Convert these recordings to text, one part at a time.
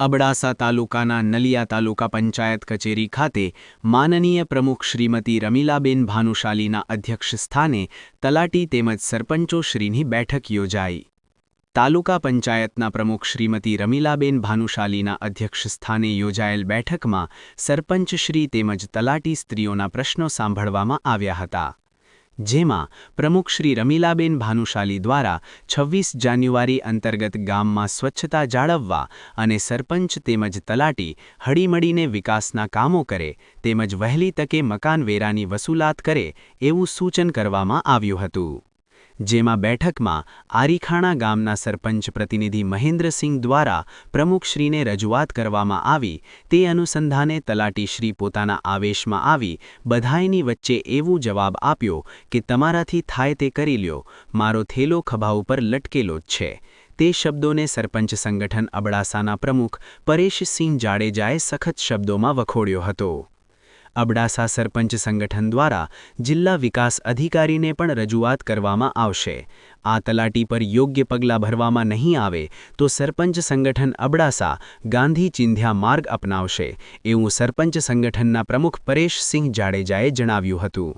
અબડાસા તાલુકાના નલિયા તાલુકા પંચાયત કચેરી ખાતે માનનીય પ્રમુખ શ્રીમતી રમીલાબેન ભાનુશાલીના અધ્યક્ષસ્થાને તલાટી તેમજ સરપંચોશ્રીની બેઠક યોજાઈ. તાલુકા પંચાયતના પ્રમુખ શ્રીમતી રમીલાબેન ભાનુશાલીના અધ્યક્ષસ્થાને યોજાયેલ બેઠકમાં સરપંચશ્રી તેમજ તલાટી સ્ત્રીઓના પ્રશ્નો સાંભળવામાં આવ્યા હતા. જેમાં પ્રમુખ શ્રી રમીલાબેન ભાનુશાલી દ્વારા છવ્વીસ જાન્યુઆરી અંતર્ગત ગામમાં સ્વચ્છતા જાળવવા અને સરપંચ તેમજ તલાટી હળીમળીને વિકાસના કામો કરે તેમજ વહેલી તકે મકાનવેરાની વસૂલાત કરે એવું સૂચન કરવામાં આવ્યું હતું. જેમાં બેઠકમાં આરીખાણા ગામના સરપંચ પ્રતિનિધિ મહેન્દ્રસિંહ દ્વારા પ્રમુખશ્રીને રજૂઆત કરવામાં આવી. તે અનુસંધાને તલાટીશ્રી પોતાના આવેશમાં આવી. બધાયની વચ્ચે એવું જવાબ આપ્યો કે, તમારાથી થાય તે કરી લ્યો. મારો થેલો ખભા ઉપર લટકેલો જ છે. તે શબ્દોને સરપંચ સંગઠન અબડાસાના પ્રમુખ પરેશસિંહ જાડેજાએ સખત શબ્દોમાં વખોડ્યો હતો. અબડાસા સરપંચ સંગઠન દ્વારા જિલ્લા વિકાસ અધિકારીને પણ રજૂઆત કરવામાં આવશે. આ તલાટી પર યોગ્ય પગલાં ભરવામાં નહીં આવે તો સરપંચ સંગઠન અબડાસા ગાંધી ચિંધ્યા માર્ગ અપનાવશે. એવું સરપંચ સંગઠનના પ્રમુખ પરેશસિંહ જાડેજાએ જણાવ્યું હતું.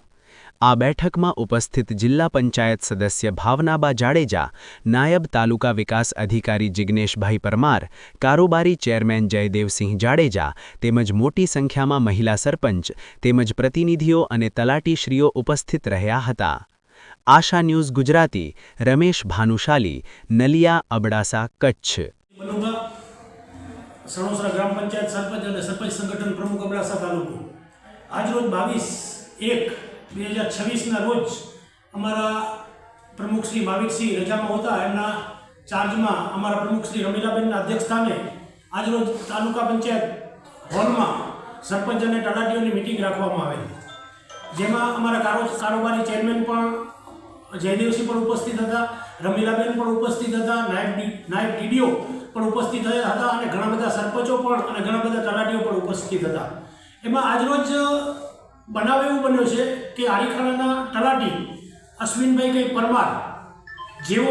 આ બેઠકમાં ઉપસ્થિત જિલ્લા પંચાયત સદસ્ય ભાવનાબા જાડેજા, નાયબ તાલુકા વિકાસ અધિકારી જિગ્નેશભાઈ પરમાર, કારોબારી ચેરમેન જયદેવસિંહ જાડેજા તેમજ મોટી સંખ્યામાં મહિલા સરપંચ તેમજ પ્રતિનિધિઓ અને તલાટીશ્રીઓ ઉપસ્થિત રહ્યા હતા. આશા ન્યૂઝ ગુજરાતી, રમેશ ભાનુશાલી, નલિયા અબડાસા, કચ્છ. સણોસરા ગ્રામ પંચાયત સરપંચ અને સરપંચ સંગઠન પ્રમુખ અબડાસા તાલુકો. આજરોજ બાવીસ એક બે હજાર છવ્વીસના રોજ અમારા પ્રમુખ શ્રી ભાવિકસિંહ રજામાં હતા એમના ચાર્જમાં અમારા પ્રમુખ શ્રી રમીલાબેનના અધ્યક્ષસ્થાને આજરોજ તાલુકા પંચાયત હોલમાં સરપંચ અને તલાટીઓની મિટિંગ રાખવામાં આવેલી. જેમાં અમારા કારો, કારોબારી ચેરમેન પણ જયદેવસિંહ પણ ઉપસ્થિત હતા, રમીલાબેન પણ ઉપસ્થિત હતા, નાયબ નાયબ ટીડીઓ પણ ઉપસ્થિત થયા હતા અને ઘણા બધા સરપંચો પણ અને ઘણા બધા તલાટીઓ પણ ઉપસ્થિત હતા. એમાં આજરોજ બનાવ એવું બન્યો છે કે આરીખાણાના તલાટી અશ્વિનભાઈ કઈ પરમાર જેઓ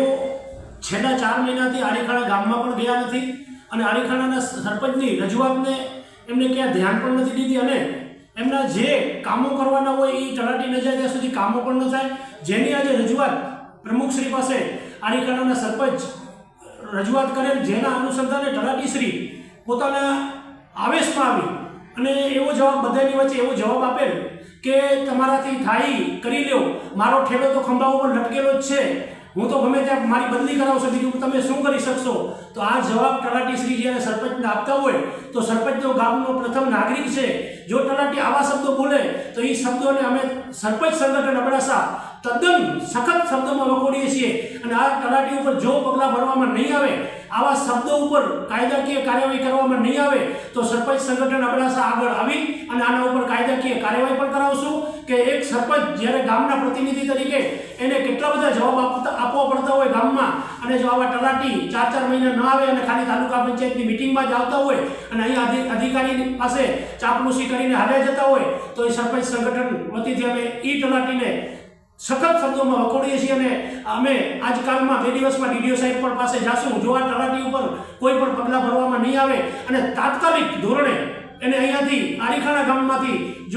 છેલ્લા ચાર મહિનાથી આરીખાણા ગામમાં પણ ગયા નથી અને આરીખાણાના સરપંચની રજૂઆતને એમને ક્યાં ધ્યાન પણ નથી દીધી અને એમના જે કામો કરવાના હોય એ તલાટી ન જાય ત્યાં સુધી કામો પણ ન થાય. જેની આજે રજૂઆત પ્રમુખશ્રી પાસે આરીખાણાના સરપંચ રજૂઆત કરેલ જેના અનુસંધાને તલાટીશ્રી પોતાના આવેશમાં આવી અને એવો જવાબ બધાની વચ્ચે એવો જવાબ આપેલ કે તમારાથી થાય, કરી લ્યો. મારો ઠેલો તો ખંભા ઉપર લટકેલો જ છે. હું તો ગમે ત્યાં મારી બદલી કરાવશો બીજું તમે શું કરી શકશો? તો આ જવાબ તલાટીશ્રી જ્યારે સરપંચને આપતા હોય, તો સરપંચનો ગામનો પ્રથમ નાગરિક છે. જો તલાટી આવા શબ્દો બોલે, તો એ શબ્દોને અમે સરપંચ સંગઠન અબડાસા તદ્દન સખત શબ્દોમાં વખોડીએ છીએ. અને આ તલાટી ઉપર જો પગલાં ભરવામાં નહીં આવે, આવા શબ્દો ઉપર કાયદાકીય કાર્યવાહી કરવામાં નહીં આવે, તો સરપંચ સંગઠન અબડાસા આગળ આવી અને આના ઉપર કાયદાકીય કાર્યવાહી પણ કરાવશું કે એક સરપંચ જ્યારે ગામના પ્રતિનિધિ તરીકે એને કેટલા બધા જવાબ આપતા આપવા પડતા હોય ગામમાં અને જો આવા તલાટી ચાર ચાર મહિના ન આવે અને ખાલી તાલુકા પંચાયતની મિટિંગમાં જ આવતા હોય અને અધિ- અધિકારી પાસે ચાપલુસી કરીને હાલ્યા જતા હોય, તો એ સરપંચ સંગઠન વતીથી અમે એ તલાટીને સખત શબ્દોમાં વખોડીએ છીએ અને અમે આજકાલમાં બે દિવસમાં ડીડીઓ સાહેબ પણ પાસે જાશું. જો આ તલાટી ઉપર કોઈ પણ પગલાં ભરવામાં નહીં આવે અને તાત્કાલિક ધોરણે એને અહીંયાથી આરીખાણા ગામમાંથી